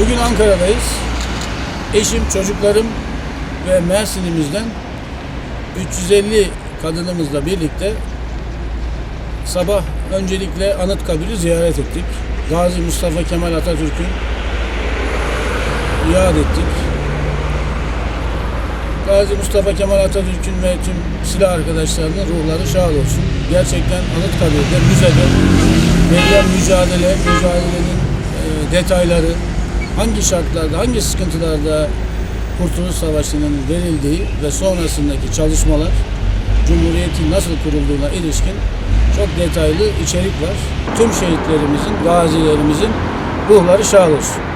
Bugün Ankara'dayız. Eşim, çocuklarım ve Mersin'imizden 350 kadınımızla birlikte sabah öncelikle Anıtkabir'i ziyaret ettik. Gazi Mustafa Kemal Atatürk'ün yad ettik. Gazi Mustafa Kemal Atatürk'ün ve tüm silah arkadaşlarının ruhları şad olsun. Gerçekten Anıtkabir'de, müzede verilen mücadele, mücadelenin e, detayları, hangi şartlarda, hangi sıkıntılarda Kurtuluş Savaşı'nın verildiği ve sonrasındaki çalışmalar, Cumhuriyet'in nasıl kurulduğuna ilişkin çok detaylı içerik var. Tüm şehitlerimizin, gazilerimizin ruhları şad.